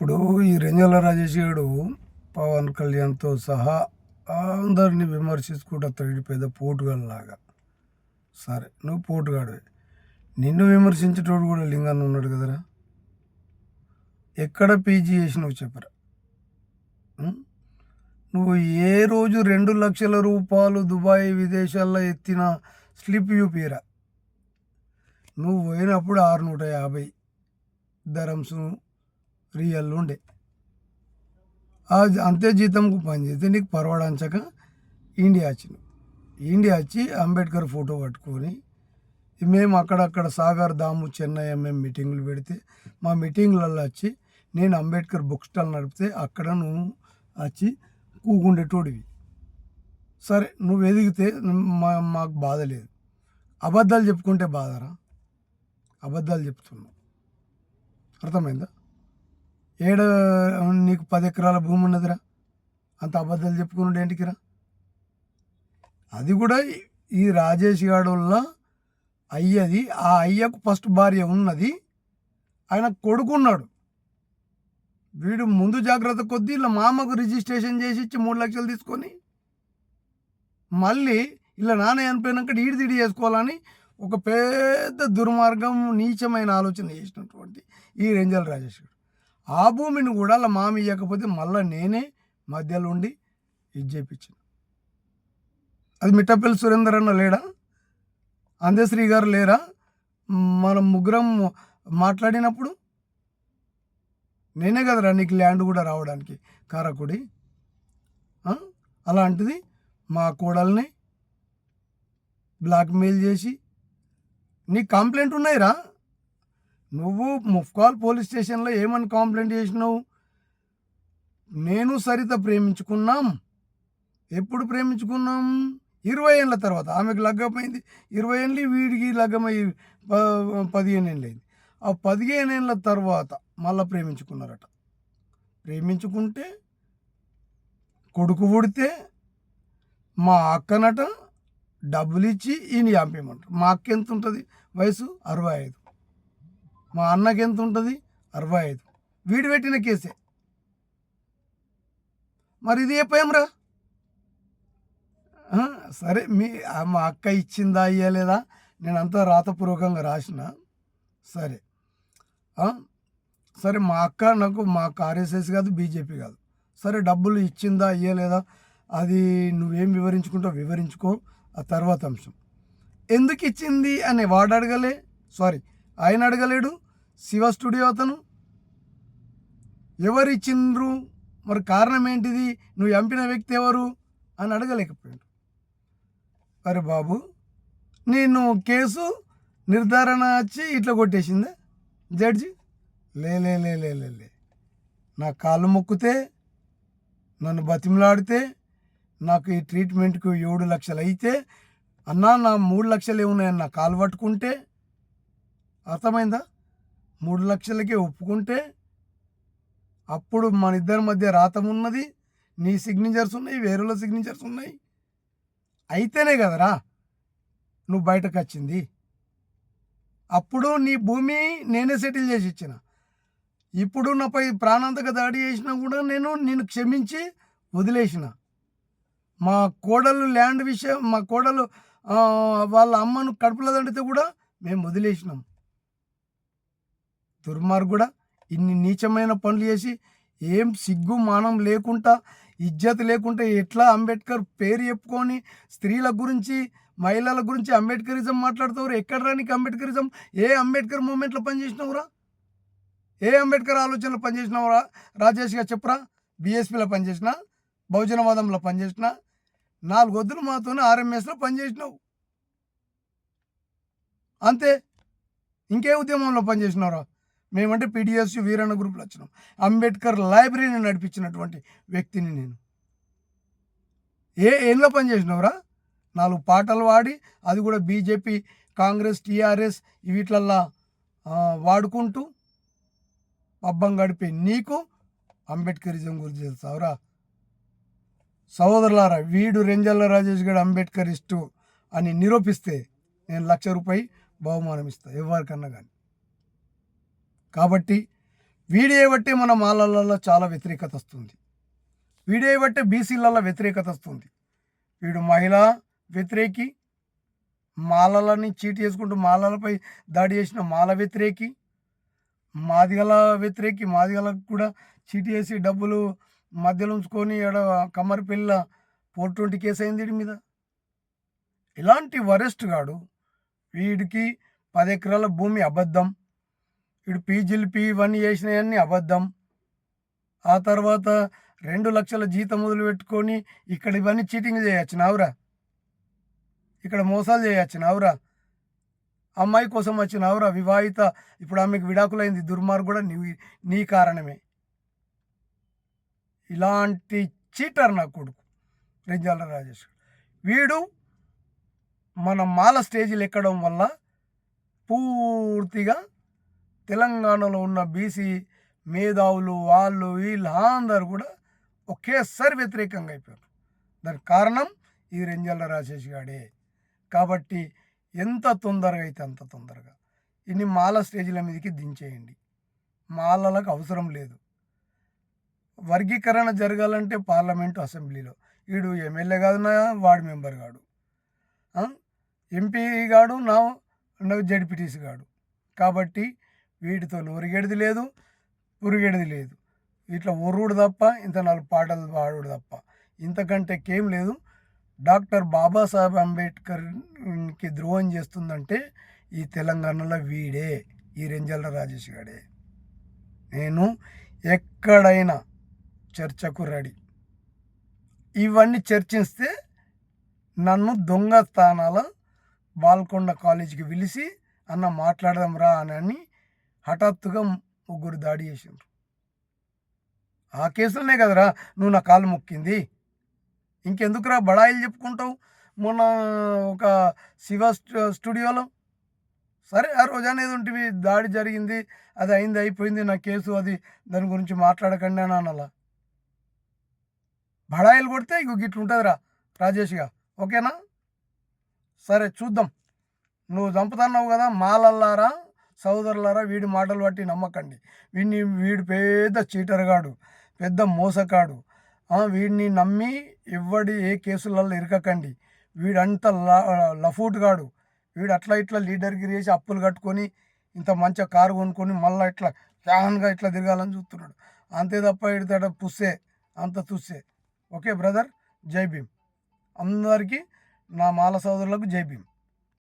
ఇప్పుడు ఈ రెంజల రాజేష్ గారు పవన్ కళ్యాణ్తో సహా అందరిని విమర్శించుకుంటా తగిడి పెద్ద పోటుగాళ్ళలాగా. సరే నువ్వు పోటుగాడివే. నిన్ను విమర్శించేటోడు కూడా లింగాన్ని ఉన్నాడు కదరా? ఎక్కడ పీజీ చేసినావు చెప్పరా? నువ్వు ఏ రోజు రెండు లక్షల రూపాయలు దుబాయ్ విదేశాల్లో ఎత్తిన స్లిప్ యూపీరా? నువ్వు పోయినప్పుడు ఆరు నూట యాభై ధరమ్స్ రియల్ ఉండే. అంతే జీతంకు పని చేస్తే నీకు పర్వాడంచక ఇండియా వచ్చినావు ఇండియా వచ్చి అంబేద్కర్ ఫోటో పట్టుకొని మేము అక్కడక్కడ సాగర్ దాము చెన్నై మేము మీటింగ్లు పెడితే మా మీటింగ్లలో వచ్చి నేను అంబేద్కర్ బుక్ స్టాల్ నడిపితే అక్కడ నువ్వు వచ్చి కూకుండేటోడివి. సరే నువ్వు ఎదిగితే మా మాకు బాధ లేదు. అబద్ధాలు చెప్పుకుంటే బాధరా? అబద్ధాలు చెప్తున్నావు. అర్థమైందా? ఏడు నీకు పది ఎకరాల భూమి ఉన్నదిరా. అంత అబద్ధాలు చెప్పుకున్నాడు ఏంటికిరా అది కూడా ఈ- రాజేష్ గాడు వల్ల అయ్యది ఆ అయ్యకు ఫస్ట్ భార్య ఉన్నది ఆయన కొడుకున్నాడు. వీడు ముందు జాగ్రత్త కొద్దీ ఇలా మామకు రిజిస్ట్రేషన్ చేసి ఇచ్చి మూడు లక్షలు తీసుకొని మళ్ళీ ఇలా నాన్న చనిపోయినాక ఈడిదిడి చేసుకోవాలని ఒక పెద్ద దుర్మార్గం నీచమైన ఆలోచన చేసినటువంటి ఈ రేంజల్ రాజేష్ గారు ఆ భూమిని కూడా అలా మామి ఇవ్వకపోతే మళ్ళీ నేనే మధ్యలో ఉండి ఇది చేయించిన అది మిట్టపల్లి సురేందర్ అన్న లేడా? అందశ్రీ గారు లేరా? మనం ముగ్గురం మాట్లాడినప్పుడు? నేనే కదరా నీకు ల్యాండ్ కూడా రావడానికి కారకుడి. అలాంటిది మా కోడల్ని బ్లాక్మెయిల్ చేసి నీ కంప్లైంట్ ఉన్నాయిరా? నువ్వు ముఫ్కాల్ పోలీస్ స్టేషన్లో ఏమని కంప్లైంట్ చేసినావు? నేను సరిత ప్రేమించుకున్నాం. ఎప్పుడు ప్రేమించుకున్నాం? ఇరవై ఏళ్ళ తర్వాత. ఆమెకు లగ్గమైంది. ఇరవై ఏళ్ళు వీడికి లగ్గమై ప- పదిహేను ఏళ్ళు అయింది. ఆ పదిహేను ఏళ్ళ తర్వాత మళ్ళీ ప్రేమించుకున్నారట. ప్రేమించుకుంటే కొడుకు పుడితే మా అక్కనట డబ్బులు ఇచ్చి ఈయన చంపేయమంటారు. మా అక్క ఎంత ఉంటుంది వయసు అరవై ఐదు. మా అన్నకి ఎంత ఉంటుంది? అరవై ఐదు. వీడు పెట్టిన కేసే. మరి ఇది చెప్పాంరా సరే మీ మా అక్క ఇచ్చిందా ఇయ్యలేదా? నేను అంతా రాతపూర్వకంగా రాసిన. సరే. సరే మా అక్క నాకు మా అక్క ఆర్ఎస్ఎస్ కాదు బీజేపీ కాదు. సరే డబ్బులు ఇచ్చిందా ఇయ్యలేదా? అది నువ్వేం వివరించుకుంటావు వివరించుకో. ఆ తర్వాత అంశం. ఎందుకు ఇచ్చింది? అని వాడు అడగలే. సారీ. ఆయన అడగలేడు. శివ స్టూడియో అతను. ఎవరిచ్చిండ్రు మరి కారణం ఏంటిది? నువ్వు చంపిన వ్యక్తి ఎవరు? అని అడగలేకపోయాడు. అరే బాబు నేను కేసు నిర్ధారణ వచ్చి ఇట్లా కొట్టేసిందా జడ్జి? లే లే లే లే లే లే. నా కాళ్ళు మొక్కితే నన్ను బతిమలాడితే నాకు ఈ ట్రీట్మెంట్కు ఏడు లక్షలు అయితే అన్నా నా మూడు లక్షలు ఏమున్నాయని నా కాలు పట్టుకుంటే అర్థమైందా? మూడు లక్షలకే ఒప్పుకుంటే అప్పుడు మన ఇద్దరి మధ్య రాతం ఉన్నది నీ సిగ్నేచర్స్ ఉన్నాయి వేరేలో సిగ్నేచర్స్ ఉన్నాయి. అయితేనే కదరా నువ్వు బయటకు వచ్చింది. అప్పుడు నీ భూమి నేనే సెటిల్ చేసి ఇచ్చిన. ఇప్పుడు నాపై ప్రాణాంతక దాడి చేసినా కూడా నేను నిన్ను క్షమించి వదిలేసిన. మా కోడలు ల్యాండ్ విషయం మా కోడలు వాళ్ళ అమ్మను కడుపులో దండితే కూడా మేము వదిలేసినాం. దుర్మార్గుడ ఇన్ని నీచమైన పనులు చేసి ఏం సిగ్గు మానం లేకుండా ఇజ్జత్ లేకుండా ఎట్లా అంబేద్కర్ పేరు చెప్పుకొని స్త్రీల గురించి మహిళల గురించి అంబేద్కరిజం మాట్లాడుతావు ఎక్కడ రానికి అంబేద్కరిజం? ఏ అంబేద్కర్ మూమెంట్లో పనిచేసినావురా? ఏ అంబేద్కర్ ఆలోచనలో పనిచేసినావురా? రాజేష్గా చెప్పరా బీఎస్పీలో పనిచేసిన బహుజనవాదంలో పనిచేసిన నాలుగు వద్దులు మాతోనే ఆర్ఎంఎస్లో పనిచేసినావు. అంతే. ఇంకే ఉద్యమంలో పనిచేసినావురా? మేమంటే పీడిఎస్ వీరన్న గ్రూప్లో వచ్చినాం. అంబేద్కర్ లైబ్రరీని నడిపించినటువంటి వ్యక్తిని నేను. ఏ ఏంలో పనిచేసినవరా నాలుగు పాటలు వాడి అది కూడా బీజేపీ కాంగ్రెస్ టీఆర్ఎస్ వీటిలల్లా వాడుకుంటూ పబ్బం గడిపే నీకు అంబేద్కరిజం గురించి తెలుసావురా? సహోదరులారా వీడు రెంజల్ల రాజేష్ అంబేద్కర్ ఇస్టు అని నిరూపిస్తే నేను లక్ష రూపాయి బహుమానం ఇస్తా ఎవరికన్నా కానీ కాబట్టి వీడియో బట్టి మన మాలలలో చాలా వ్యతిరేకత వస్తుంది. వీడియో బట్టి బీసీలలో వ్యతిరేకత వస్తుంది. వీడు మహిళ వ్యతిరేకి మాలలని చీట్ చేసుకుంటూ మాలలపై దాడి చేసిన మాల వ్యతిరేకి మాదిగల వ్యతిరేకి మాదిగలకు కూడా చీటీ చేసి డబ్బులు మధ్యలో ఉంచుకొని ఆడ కమ్మరి పిల్ల ఫోర్ ట్వంటీ కేసు అయింది వీడి మీద. ఇలాంటి వరెస్ట్ గాడు వీడికి పది ఎకరాల భూమి అబద్ధం వీడు పీజీలు పీ ఇవన్నీ చేసినవన్నీ అబద్ధం. ఆ తర్వాత రెండు లక్షల జీతం మొదలు పెట్టుకొని ఇక్కడ ఇవన్నీ చీటింగ్ చేయొచ్చు నావురా. ఇక్కడ మోసాలు చేయొచ్చు నావురా. అమ్మాయి కోసం వచ్చినావురా వివాహిత. ఇప్పుడు ఆమెకు విడాకులైంది. దుర్మార్గు కూడా నీ నీ కారణమే. ఇలాంటి చీటర్ నా కొడుకు రెంజాల రాజేష్. వీడు మన మాల స్టేజీలు ఎక్కడం వల్ల పూర్తిగా తెలంగాణలో ఉన్న బీసీ మేధావులు వాళ్ళు వీళ్ళు అందరు కూడా ఒకేసారి వ్యతిరేకంగా అయిపోయారు. దానికి కారణం ఈ రెంజల్ల రాజేష్ గాడే. కాబట్టి ఎంత తొందరగా అయితే అంత తొందరగా. ఇన్ని మాల స్టేజ్ల మీదకి దించేయండి. మాలలకు అవసరం లేదు. వర్గీకరణ జరగాలంటే పార్లమెంటు అసెంబ్లీలో. వీడు ఎమ్మెల్యే కాదు నా వార్డు మెంబర్ కాడు. ఎంపీ గాడు నా నా జడ్పీటీసీ గాడు. కాబట్టి వీటితో నోరిగేడిది లేదు పురిగేడిది లేదు. ఇట్లా ఒర్రుడు తప్ప ఇంత నాలుగు పాటలు పాడుడు తప్ప. ఇంతకంటే కేం లేదు. డాక్టర్ బాబాసాహెబ్ అంబేద్కర్కి ద్రోహం చేస్తుందంటే ఈ తెలంగాణలో వీడే ఈ రెంజల్ల రాజేష్ గాడే. నేను ఎక్కడైనా చర్చకు రెడీ. ఇవన్నీ చర్చిస్తే నన్ను దొంగ స్థానాల బాల్కొండ కాలేజీకి పిలిచి అన్న మాట్లాడదాం రా అని అని హఠాత్తుగా ముగ్గురు దాడి చేసిండ్రు. ఆ కేసులోనే కదరా నువ్వు నా కాలు మొక్కింది. ఇంకెందుకురా బడాయిలు చెప్పుకుంటావు? మొన్న ఒక శివ స్టూడియోలో? సరే ఆ రోజు అనేది ఉంటివి దాడి జరిగింది అది అయింది అయిపోయింది నా కేసు అది దాని గురించి మాట్లాడకండి అని అనాల? బడాయిలు కొడితే ఇగో గిట్ల ఉంటుందిరా రాజేష్గా ఓకేనా? సరే చూద్దాం. నువ్వు చంపుతున్నావు కదా మాలల్లారా? సోదరులారా వీడి మాటలు బట్టి నమ్మకండి. వీడిని వీడు పెద్ద చీటర్గాడు పెద్ద మోసకాడు వీడిని నమ్మి ఇవ్వడి ఏ కేసులలో ఇరకకండి. వీడంత లఫూట్గాడు. వీడు అట్లా ఇట్లా లీడర్గిరి చేసి అప్పులు కట్టుకొని ఇంత మంచిగా కారు కొనుక్కొని మళ్ళీ ఇట్లా ఫ్యాన్గా ఇట్లా తిరగాలని చూస్తున్నాడు. అంతే తప్ప ఇడతాడ పుస్సే అంత తుస్సే. ఓకే బ్రదర్ జై భీమ్. అందరికీ నా మాల సోదరులకు జై భీమ్.